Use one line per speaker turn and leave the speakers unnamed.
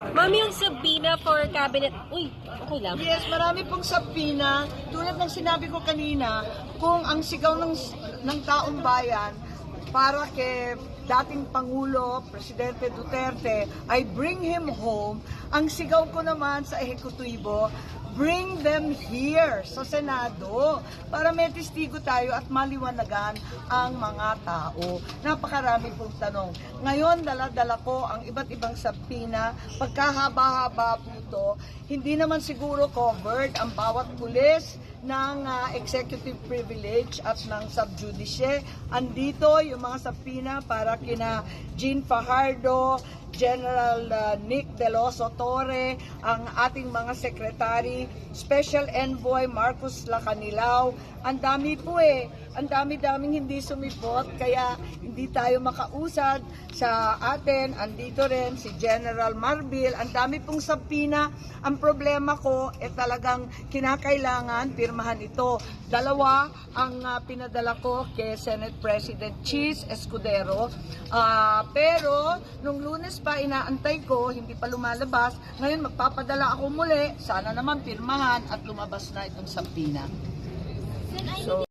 Mami, yung Sabina for cabinet... Uy, okay lang.
Yes, marami pong sabina. Tulad ng sinabi ko kanina, kung ang sigaw ng, ng taong bayan para kay dating Pangulo, Presidente Duterte, ay bring him home, ang sigaw ko naman sa ehekutibo, bring them here sa Senado para may testigo tayo at maliwanagan ang mga tao. Napakarami pong tanong. Ngayon, dala-dala ko ang iba't ibang sabina. Pagkahaba-haba po ito, hindi naman siguro covered ang bawat pulis ng ah, executive privilege at ng subjudice. Andito yung mga sabina para kina Jean Fajardo, General uh, Nick De Loso Torre, ang ating mga sekretary, Special Envoy Marcos Lacanilao. Ang dami po eh. Ang dami-daming hindi sumipot kaya hindi tayo makausad sa atin. Andito rin si General Marbil. Ang dami pong sabina. Ang problema ko eh talagang kinakailangan pirmahan ito. Dalawa ang ah, pinadala ko kay Senate President Cheese Escudero. Ah, pero nung lunes pa inaantay ko, hindi pa lumalabas. Ngayon magpapadala ako muli. Sana naman pirmahan at lumabas na itong sabina. So,